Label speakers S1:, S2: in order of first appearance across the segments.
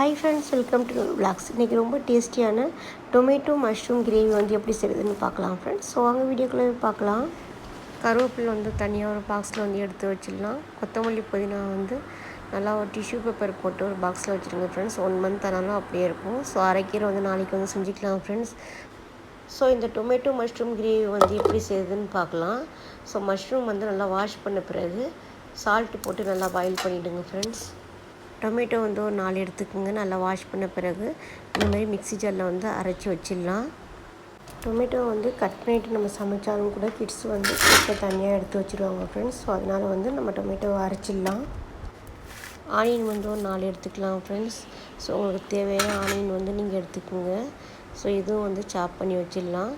S1: Hi friends welcome to vlogs இன்றைக்கி ரொம்ப டேஸ்டியான டொமேட்டோ மஷ்ரூம் கிரேவி வந்து எப்படி செய்யுதுன்னு பார்க்கலாம் ஃப்ரெண்ட்ஸ் ஸோ அவங்க வீடியோக்குள்ளே பார்க்கலாம். கருவேப்பிலை வந்து தனியாக ஒரு பாக்ஸில் வந்து எடுத்து வச்சிடலாம். கொத்தமல்லி புதினா வந்து நல்லா ஒரு டிஷ்யூ பேப்பர் போட்டு ஒரு பாக்ஸில் வச்சுருங்க ஃப்ரெண்ட்ஸ் ஒன் மந்த் ஆனாலும் அப்படியே இருக்கும். ஸோ அரைக்கீரை வந்து நாளைக்கு வந்து செஞ்சுக்கலாம் ஃப்ரெண்ட்ஸ் ஸோ இந்த டொமேட்டோ மஷ்ரூம் கிரேவி வந்து எப்படி செய்யுதுன்னு பார்க்கலாம். ஸோ மஷ்ரூம் வந்து நல்லா வாஷ் பண்ண பிறகு சால்ட்டு போட்டு நல்லா பாயில் பண்ணிவிடுங்க ஃப்ரெண்ட்ஸ் டொமேட்டோ வந்து ஒரு நாலு எடுத்துக்கோங்க. நல்லா வாஷ் பண்ண பிறகு இந்த மாதிரி மிக்ஸி ஜாரில் வந்து அரைச்சி வச்சிடலாம். டொமேட்டோ வந்து கட் பண்ணிவிட்டு நம்ம சமைச்சாலும் கூட கிட்ஸ் வந்து இப்போ தனியாக எடுத்து வச்சுருவாங்க ஃப்ரெண்ட்ஸ் ஸோ அதனால் வந்து நம்ம டொமேட்டோவை அரைச்சிடலாம். ஆனியன் வந்து ஒரு நாலு எடுத்துக்கலாம் ஃப்ரெண்ட்ஸ் ஸோ உங்களுக்கு தேவையான ஆனியன் வந்து நீங்கள் எடுத்துக்கோங்க. ஸோ இதுவும் வந்து சாப் பண்ணி வச்சிடலாம்.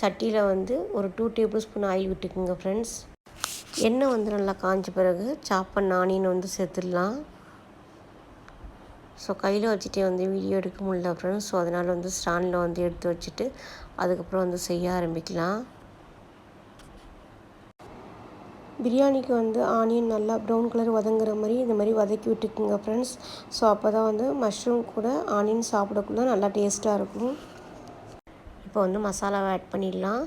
S1: சட்டியில் வந்து ஒரு டூ டேபிள் ஸ்பூன் ஆயில் விட்டுக்குங்க ஃப்ரெண்ட்ஸ் எண்ணெய் வந்து நல்லா காஞ்ச பிறகு சாப் பண்ண ஆனியன் வந்து சேர்த்துடலாம். ஸோ கையில் வச்சுட்டே வந்து வீடியோ எடுக்க முடியல ஃப்ரெண்ட்ஸ் ஸோ அதனால் வந்து ஸ்டாண்டில் வந்து எடுத்து வச்சுட்டு அதுக்கப்புறம் வந்து செய்ய ஆரம்பிக்கலாம். பிரியாணிக்கு வந்து ஆனியன் நல்லா ப்ரௌன் கலர் வதங்குற மாதிரி இந்த மாதிரி வதக்கி விட்டுக்குங்க ஃப்ரெண்ட்ஸ் ஸோ அப்போ தான் வந்து மஷ்ரூம் கூட ஆனியன் சாப்பிடக்குள்ள நல்லா டேஸ்ட்டாக இருக்கும். இப்போ வந்து மசாலாவை ஆட் பண்ணிடலாம்.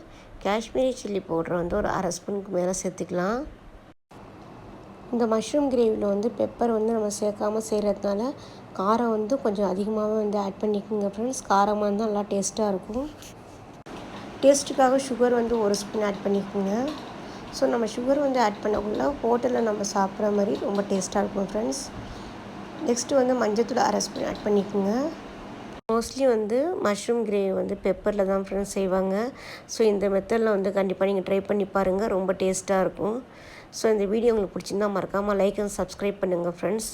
S1: காஷ்மீரி சில்லி பவுட்ரு வந்து ஒரு அரை ஸ்பூனுக்கு மேலே சேர்த்துக்கலாம். இந்த மஷ்ரூம் கிரேவியில் வந்து பெப்பர் வந்து நம்ம சேர்க்காமல் செய்கிறதுனால காரம் வந்து கொஞ்சம் அதிகமாகவே வந்து ஆட் பண்ணிக்கோங்க ஃப்ரெண்ட்ஸ் காரமாக இருந்தால் நல்லா டேஸ்ட்டாக இருக்கும். டேஸ்ட்டுக்காக சுகர் வந்து ஒரு ஸ்பூன் ஆட் பண்ணிக்கோங்க. ஸோ நம்ம சுகர் வந்து ஆட் பண்ணக்குள்ள ஹோட்டலில் நம்ம சாப்பிட்ற மாதிரி ரொம்ப டேஸ்ட்டாக இருக்கும் ஃப்ரெண்ட்ஸ் நெக்ஸ்ட்டு வந்து மஞ்சத்தூள் அரை ஸ்பூன் ஆட் பண்ணிக்கோங்க. மோஸ்ட்லி வந்து மஷ்ரூம் கிரேவி வந்து பெப்பரில் தான் ஃப்ரெண்ட்ஸ் செய்வாங்க. ஸோ இந்த மெத்தடில் வந்து கண்டிப்பாக நீங்கள் ட்ரை பண்ணி பாருங்கள் ரொம்ப டேஸ்ட்டாக இருக்கும். ஸோ இந்த வீடியோ உங்களுக்கு பிடிச்சிருந்தா மறக்காமல் லைக் அண்ட் சப்ஸ்கிரைப் பண்ணுங்கள் ஃப்ரெண்ட்ஸ்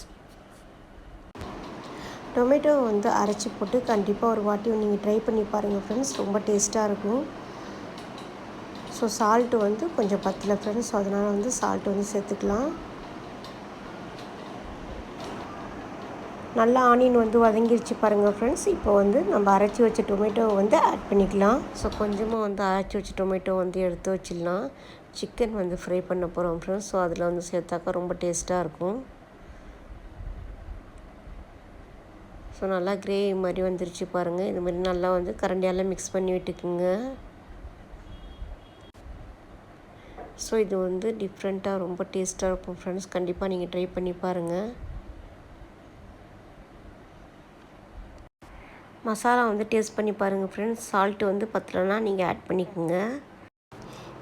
S1: டொமேட்டோ வந்து அரைச்சி போட்டு கண்டிப்பாக ஒரு வாட்டி நீங்கள் ட்ரை பண்ணி பாருங்கள் ஃப்ரெண்ட்ஸ் ரொம்ப டேஸ்ட்டாக இருக்கும். ஸோ சால்ட்டு வந்து கொஞ்சம் பத்தில் ஃப்ரெண்ட்ஸ் ஸோ அதனால் வந்து சால்ட்டு வந்து சேர்த்துக்கலாம். நல்லா ஆனியன் வந்து வதங்கிருச்சு பாருங்கள் ஃப்ரெண்ட்ஸ் இப்போ வந்து நம்ம அரைச்சி வச்ச டொமேட்டோவை வந்து ஆட் பண்ணிக்கலாம். ஸோ கொஞ்சமாக வந்து அரைச்சி வச்ச டொமேட்டோ வந்து எடுத்து வச்சிடலாம். சிக்கன் வந்து ஃப்ரை பண்ண போகிறோம் ஃப்ரெண்ட்ஸ் ஸோ அதில் வந்து சேர்த்தாக்கா ரொம்ப டேஸ்ட்டாக இருக்கும். ஸோ நல்லா கிரேவி மாதிரி வந்துருச்சு பாருங்கள் இது மாதிரி நல்லா வந்து கரண்டியால் மிக்ஸ் பண்ணி விட்டுக்குங்க. ஸோ இது வந்து டிஃப்ரெண்ட்டாக ரொம்ப டேஸ்ட்டாக இருக்கும் ஃப்ரெண்ட்ஸ் கண்டிப்பாக நீங்கள் ட்ரை பண்ணி பாருங்கள் மசாலா வந்து டேஸ்ட் பண்ணி பாருங்கள் ஃப்ரெண்ட்ஸ் சால்ட்டு வந்து பத்தலைன்னா நீங்கள் ஆட் பண்ணிக்கோங்க.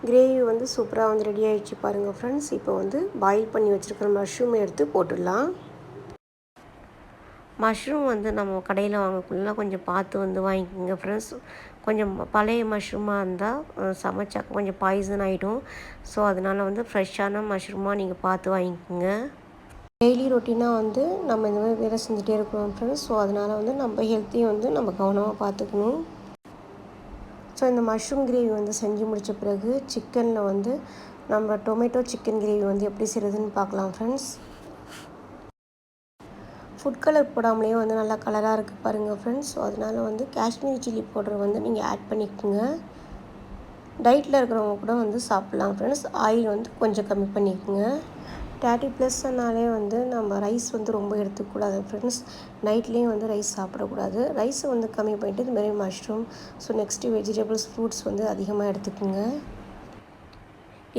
S1: கிரேவி வந்து சூப்பராக வந்து ரெடி ஆகிடுச்சு பாருங்கள் ஃப்ரெண்ட்ஸ் இப்போ வந்து பாயில் பண்ணி வச்சுருக்கிற மஷ்ரூமை எடுத்து போட்டுடலாம். மஷ்ரூம் வந்து நம்ம கடையில் வாங்கக்குள்ள கொஞ்சம் பார்த்து வந்து வாங்கிக்கோங்க ஃப்ரெண்ட்ஸ் கொஞ்சம் பழைய மஷ்ரூமாக இருந்தால் சமைச்சாக்க கொஞ்சம் பாய்சன் ஆகிடும் ஸோ அதனால் வந்து ஃப்ரெஷ்ஷான மஷ்ரூமாக நீங்கள் பார்த்து வாங்கிக்கோங்க. டெய்லி ரொட்டீனாக வந்து நம்ம இந்த மாதிரி வேலை செஞ்சுட்டே இருக்கிறோம் ஃப்ரெண்ட்ஸ் ஸோ அதனால் வந்து நம்ம ஹெல்த்தையும் வந்து நம்ம கவனமாக பார்த்துக்கணும். ஸோ இந்த மஷ்ரூம் கிரேவி வந்து செஞ்சு முடித்த பிறகு சிக்கனில் வந்து நம்ம டொமேட்டோ சிக்கன் கிரேவி வந்து எப்படி செய்கிறதுன்னு பார்க்கலாம் ஃப்ரெண்ட்ஸ் ஃபுட் கலர் போடாமலேயே வந்து நல்லா கலராக இருக்குது பாருங்கள் ஃப்ரெண்ட்ஸ் ஸோ அதனால் வந்து காஷ்மீரி சில்லி பவுடர் வந்து நீங்கள் ஆட் பண்ணிக்கோங்க. டயட்டில் இருக்கிறவங்க கூட வந்து சாப்பிட்லாம் ஃப்ரெண்ட்ஸ் ஆயில் வந்து கொஞ்சம் கம்மி பண்ணிக்கோங்க. தேர்ட்டி ப்ளஸ்னாலே வந்து நம்ம ரைஸ் வந்து ரொம்ப எடுத்துக்கூடாது ஃப்ரெண்ட்ஸ் நைட்லேயும் வந்து ரைஸ் சாப்பிடக்கூடாது. ரைஸை வந்து கம்மி பண்ணிவிட்டு இதுமாரி mushroom so next vegetables fruits வந்து அதிகமாக எடுத்துக்கோங்க.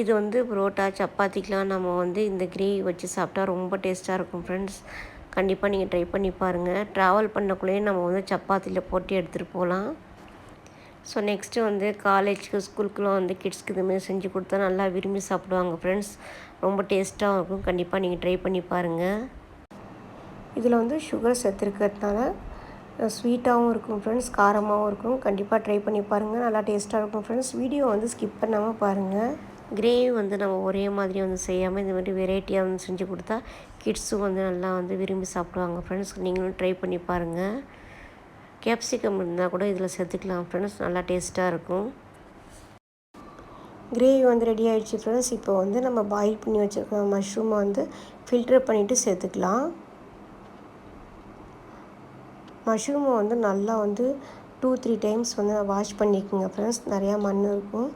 S1: இது வந்து புரோட்டா சப்பாத்திக்கெலாம் நம்ம வந்து இந்த கிரேவி வச்சு சாப்பிட்டா ரொம்ப டேஸ்ட்டாக இருக்கும் ஃப்ரெண்ட்ஸ் கண்டிப்பாக நீங்கள் ட்ரை பண்ணி பாருங்கள் ட்ராவல் பண்ணக்குள்ளேயே நம்ம வந்து சப்பாத்தியில் போட்டு எடுத்துகிட்டு போகலாம். ஸோ நெக்ஸ்ட்டு வந்து காலேஜ்க்கு ஸ்கூலுக்குலாம் வந்து கிட்ஸ்க்கு இதுமாரி செஞ்சு கொடுத்தா நல்லா விரும்பி சாப்பிடுவாங்க ஃப்ரெண்ட்ஸ் ரொம்ப டேஸ்ட்டாகவும் இருக்கும். கண்டிப்பாக நீங்கள் ட்ரை பண்ணி பாருங்கள் இதில் வந்து சுகர் சேர்த்துருக்கிறதுனால ஸ்வீட்டாகவும் இருக்கும் ஃப்ரெண்ட்ஸ் காரமாகவும் இருக்கும். கண்டிப்பாக ட்ரை பண்ணி பாருங்கள் நல்லா டேஸ்ட்டாக இருக்கும் ஃப்ரெண்ட்ஸ் வீடியோ வந்து ஸ்கிப் பண்ணாமல் பாருங்கள் கிரேவி வந்து நம்ம ஒரே மாதிரி வந்து செய்யாமல் இந்த மாதிரி வெரைட்டியாக வந்து செஞ்சு கொடுத்தா கிட்ஸும் வந்து நல்லா வந்து விரும்பி சாப்பிடுவாங்க ஃப்ரெண்ட்ஸ் நீங்களும் ட்ரை பண்ணி பாருங்கள் கேப்சிகம் இருந்தால் கூட இதில் சேர்த்துக்கலாம் ஃப்ரெண்ட்ஸ் நல்லா டேஸ்ட்டாக இருக்கும். கிரேவி வந்து ரெடி ஆகிடுச்சு ஃப்ரெண்ட்ஸ் இப்போ வந்து நம்ம பாயில் பண்ணி வச்சுருக்க மஷ்ரூமை வந்து ஃபில்டர் பண்ணிவிட்டு சேர்த்துக்கலாம். மஷ்ரூமை வந்து நல்லா வந்து டூ த்ரீ டைம்ஸ் வந்து வாஷ் பண்ணிக்கோங்க ஃப்ரெண்ட்ஸ் நிறையா மண் இருக்கும்.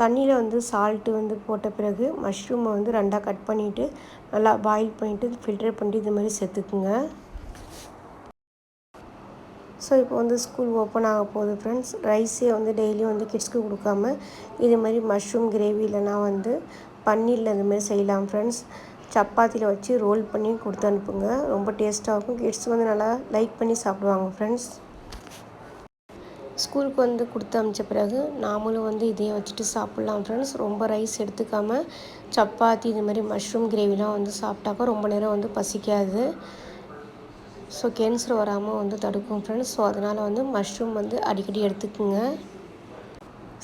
S1: தண்ணியில் வந்து சால்ட்டு வந்து போட்ட பிறகு மஷ்ரூமை வந்து ரெண்டாக கட் பண்ணிவிட்டு நல்லா பாயில் பண்ணிவிட்டு ஃபில்டர் பண்ணிட்டு இது மாதிரி சேர்த்துக்குங்க. ஸோ இப்போ வந்து ஸ்கூல் ஓப்பன் ஆக போகுது ஃப்ரெண்ட்ஸ் ரைஸே வந்து டெய்லியும் வந்து கிட்ஸ்க்கு கொடுக்காம இது மாதிரி மஷ்ரூம் கிரேவி இல்லைனா வந்து பன்னீரில் இதுமாரி செய்யலாம் ஃப்ரெண்ட்ஸ் சப்பாத்தியில் வச்சு ரோல் பண்ணி கொடுத்து அனுப்புங்க. ரொம்ப டேஸ்ட்டாக இருக்கும். கிட்ஸ் வந்து நல்லா லைக் பண்ணி சாப்பிடுவாங்க ஃப்ரெண்ட்ஸ் ஸ்கூலுக்கு வந்து கொடுத்து அமிச்ச பிறகு நாமளும் வந்து இதையே வச்சுட்டு சாப்பிட்லாம் ஃப்ரெண்ட்ஸ் ரொம்ப ரைஸ் எடுத்துக்காமல் சப்பாத்தி இது மாதிரி மஷ்ரூம் கிரேவிலாம் வந்து சாப்பிட்டாக்கா ரொம்ப நேரம் வந்து பசிக்காது. ஸோ கேன்சர் வராமல் வந்து தடுக்கும் ஃப்ரெண்ட்ஸ் ஸோ அதனால் வந்து மஷ்ரூம் வந்து அடிக்கடி எடுத்துக்கோங்க.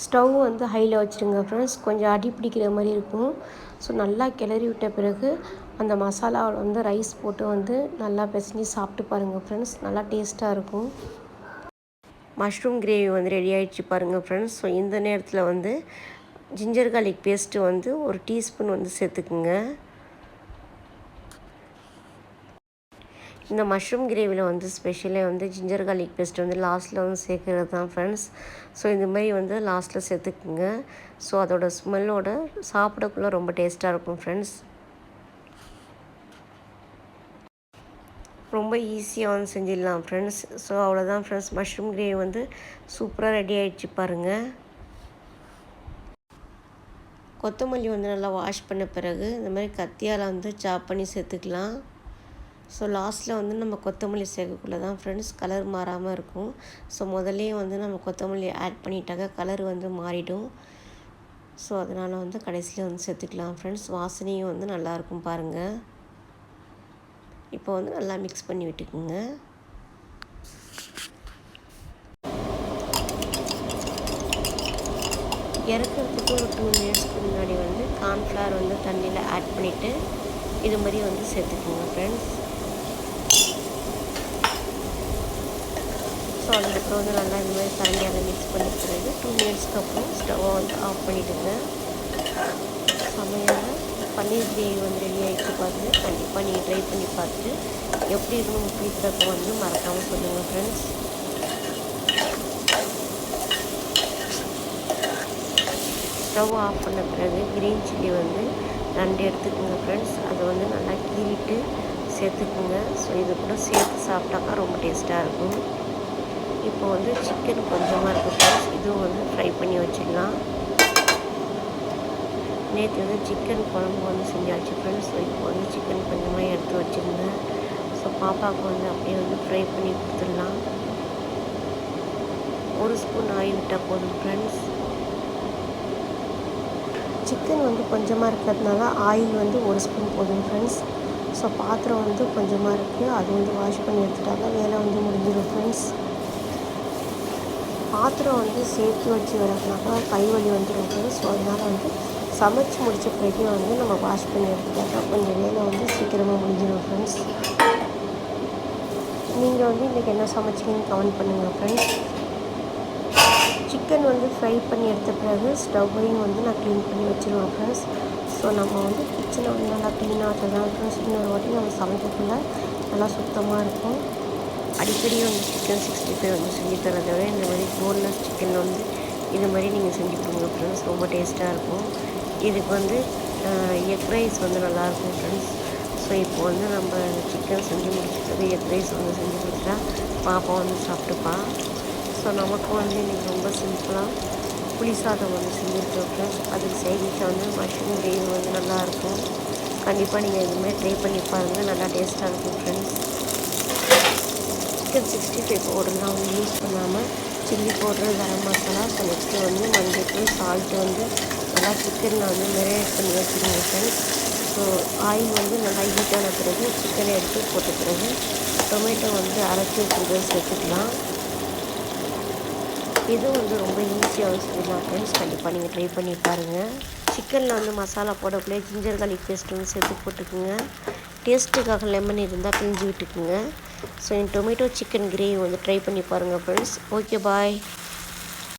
S1: ஸ்டவ் வந்து ஹையில் வச்சுருங்க ஃப்ரெண்ட்ஸ் கொஞ்சம் அடி பிடிக்கிற மாதிரி இருக்கும். ஸோ நல்லா கிளறி விட்ட பிறகு அந்த மசாலாவில் வந்து ரைஸ் போட்டு வந்து நல்லா பிசைஞ்சு சாப்பிட்டு பாருங்கள் ஃப்ரெண்ட்ஸ் நல்லா டேஸ்ட்டாக இருக்கும். மஷ்ரூம் கிரேவி வந்து ரெடி ஆகிடுச்சு பாருங்கள் ஃப்ரெண்ட்ஸ் ஸோ இந்த நேரத்தில் வந்து ஜிஞ்சர் கார்லிக் பேஸ்ட்டு வந்து ஒரு டீஸ்பூன் வந்து சேர்த்துக்குங்க. இந்த மஷ்ரூம் கிரேவியில் வந்து ஸ்பெஷலே வந்து ஜிஞ்சர் கார்லிக் பேஸ்ட் வந்து லாஸ்ட்டில் வந்து சேர்க்குறது தான் ஃப்ரெண்ட்ஸ் ஸோ இந்த மாதிரி வந்து லாஸ்ட்டில் சேர்த்துக்குங்க. ஸோ அதோட ஸ்மெல்லோட சாப்பிடக்குள்ள ரொம்ப டேஸ்ட்டாக இருக்கும் ஃப்ரெண்ட்ஸ் ரொம்ப ஈஸியாக வந்து செஞ்சிடலாம் ஃப்ரெண்ட்ஸ் ஸோ அவ்வளோதான் ஃப்ரெண்ட்ஸ் மஷ்ரூம் கிரேவி வந்து சூப்பராக ரெடி ஆகிடுச்சு பாருங்கள் கொத்தமல்லி வந்து நல்லா வாஷ் பண்ண பிறகு இந்த மாதிரி கத்தியால் வந்து சாப் பண்ணி சேர்த்துக்கலாம். ஸோ லாஸ்ட்டில் வந்து நம்ம கொத்தமல்லி சேர்க்கக்குள்ள தான் ஃப்ரெண்ட்ஸ் கலர் மாறாமல் இருக்கும். ஸோ முதல்லே வந்து நம்ம கொத்தமல்லி ஆட் பண்ணிட்டாக்க கலர் வந்து மாறிடும். ஸோ அதனால் வந்து கடைசியில் வந்து சேர்த்துக்கலாம் ஃப்ரெண்ட்ஸ் வாசனையும் வந்து நல்லாயிருக்கும் பாருங்கள் இப்போ வந்து நல்லா மிக்ஸ் பண்ணி விட்டுக்குங்க. இறக்கிறதுக்கு ஒரு டூ மினிட்ஸ்க்கு முன்னாடி வந்து கார்ன்ஃப்ளவர் வந்து தண்ணியில் ஆட் பண்ணிவிட்டு இது மாதிரி வந்து சேர்த்துக்குங்க ஃப்ரெண்ட்ஸ் ஸோ அதுக்கப்புறம் வந்து நல்லா இந்த மாதிரி கரண்டியால் மிக்ஸ் பண்ணி பிறகு டூ மினிட்ஸ்க்கு அப்புறம் ஸ்டவ்வை வந்து ஆஃப் பண்ணிவிடுங்க சமையல் பன்னீர் கிரேவி வந்து ரெடி ஆகிட்டு பார்த்து கண்டிப்பாக நீங்கள் ட்ரை பண்ணி பார்த்துட்டு எப்படி இருக்கும் ஃபீட்பேக் வந்து மறக்காமல் சொல்லுங்கள் ஃப்ரெண்ட்ஸ் ஸ்டவ் ஆஃப் பண்ண பிறகு க்ரீன் சில்லி வந்து ரெண்டு எடுத்துக்கோங்க ஃப்ரெண்ட்ஸ் அதை வந்து நல்லா கீறிட்டு சேர்த்துக்குங்க. ஸோ இது கூட சேர்த்து சாப்பிட்டாக்கா ரொம்ப டேஸ்ட்டாக இருக்கும். இப்போ வந்து சிக்கன் கொஞ்சமாக இருக்குது ஃப்ரெண்ட்ஸ் இதுவும் வந்து ஃப்ரை பண்ணி வச்சிடலாம். நேற்று வந்து சிக்கன் குழம்பு வந்து செஞ்சாச்சு ஃப்ரெண்ட்ஸ் ஸோ இப்போ வந்து சிக்கன் கொஞ்சமாக எடுத்து வச்சுருந்தேன். ஸோ பாப்பாவுக்கு வந்து அப்படியே வந்து ஃப்ரை பண்ணி கொடுத்துடலாம். ஒரு ஸ்பூன் ஆயில் விட்டால் போதும் ஃப்ரெண்ட்ஸ் சிக்கன் வந்து கொஞ்சமாக இருக்கிறதுனால ஆயில் வந்து ஒரு ஸ்பூன் போதும் ஃப்ரெண்ட்ஸ் ஸோ பாத்திரம் வந்து கொஞ்சமாக இருக்குது அது வந்து வாஷ் பண்ணி எடுத்துட்டாக்க வேலை வந்து முடிஞ்சிடும் ஃப்ரெண்ட்ஸ் பாத்திரம் வந்து சேர்த்து வச்சு விளக்குனாக்கா கை வலி வந்துடும் ஸோ அதனால் வந்து சமைச்சு முடித்த பிறகு வந்து நம்ம வாஷ் பண்ணி எடுத்துட்டாக்கா கொஞ்சம் வேலை வந்து சீக்கிரமாக முடிஞ்சிடும் ஃப்ரெண்ட்ஸ் நீங்கள் வந்து இன்றைக்கி என்ன சமைச்சிங்கன்னு கமெண்ட் பண்ணுங்கள் ஃப்ரெண்ட்ஸ் சிக்கன் வந்து ஃப்ரை பண்ணி எடுத்த பிறகு ஸ்டவ்வையும் வந்து நான் க்ளீன் பண்ணி வச்சுருவேன் ஃப்ரெண்ட்ஸ் ஸோ நம்ம வந்து கிச்சனை வந்து நல்லா க்ளீனாக வச்சதான் ஃப்ரெண்ட்ஸ் இன்னொரு வாட்டி நம்ம சமைக்கக்குள்ள நல்லா சுத்தமாக இருக்கும் அடிக்கடி வந்து சிக்கன் சிக்ஸ்டி ஃபைவ் வந்து செஞ்சு தரதை விட இந்த மாதிரி போன்லெஸ் சிக்கன் வந்து இது மாதிரி நீங்கள் செஞ்சு கொடுங்க ஃப்ரெண்ட்ஸ். ரொம்ப டேஸ்ட்டாக இருக்கும். இதுக்கு வந்து எக் ரைஸ் வந்து நல்லாயிருக்கும் ஃப்ரெண்ட்ஸ். ஸோ இப்போ வந்து நம்ம சிக்கன் செஞ்சு முடிச்சுட்டு எக் ரைஸ் வந்து செஞ்சு கொடுத்தா பாப்பா வந்து சாப்பிட்டுப்பா. ஸோ நமக்கு வந்து இன்றைக்கி ரொம்ப சிம்பிளாக புளி சாதம் வந்து செஞ்சுருக்கோம் ஃப்ரெண்ட்ஸ். அதுக்கு சைடிஷாக வந்து மஷ்ரூம் கிரேவி வந்து நல்லாயிருக்கும். கண்டிப்பாக நீங்கள் இதுமாதிரி ட்ரை பண்ணி பாருங்கள் நல்லா டேஸ்ட்டாக இருக்கும் ஃப்ரெண்ட்ஸ். சிக்கன் சிக்ஸ்டி ஃபைவ் பவுடர்லாம் வந்து யூஸ் பண்ணாமல் chilli powder garam masala so next வந்து மஞ்சள் சால்ட்டு வந்து நல்லா சிக்கன் நான் வந்து மெரினேட் பண்ணி வச்சுருங்க ஃப்ரெண்ட்ஸ் ஸோ ஆயில் வந்து நல்லா ஹீட்டான பிறகு சிக்கனை எடுத்து போட்ட பிறகு டொமேட்டோ வந்து அரைச்சி வச்சுருக்க சேர்த்துக்கலாம் இது வந்து ரொம்ப ஈஸியாக செய்யலாம் ஃப்ரெண்ட்ஸ் கண்டிப்பாக நீங்கள் ட்ரை பண்ணி பாருங்கள் சிக்கனில் வந்து மசாலா போடக்குள்ளே ஜிஞ்சர் கார்லிக் பேஸ்ட் வந்து சேர்த்து போட்டுக்குங்க. டேஸ்ட்டுக்காக லெமன் இருந்தால் பிழிஞ்சு விட்டுக்குங்க. ஸோ என் டொமேட்டோ சிக்கன் கிரேவி வந்து ட்ரை பண்ணி பாருங்கள் ஃப்ரெண்ட்ஸ் ஓகே பாய்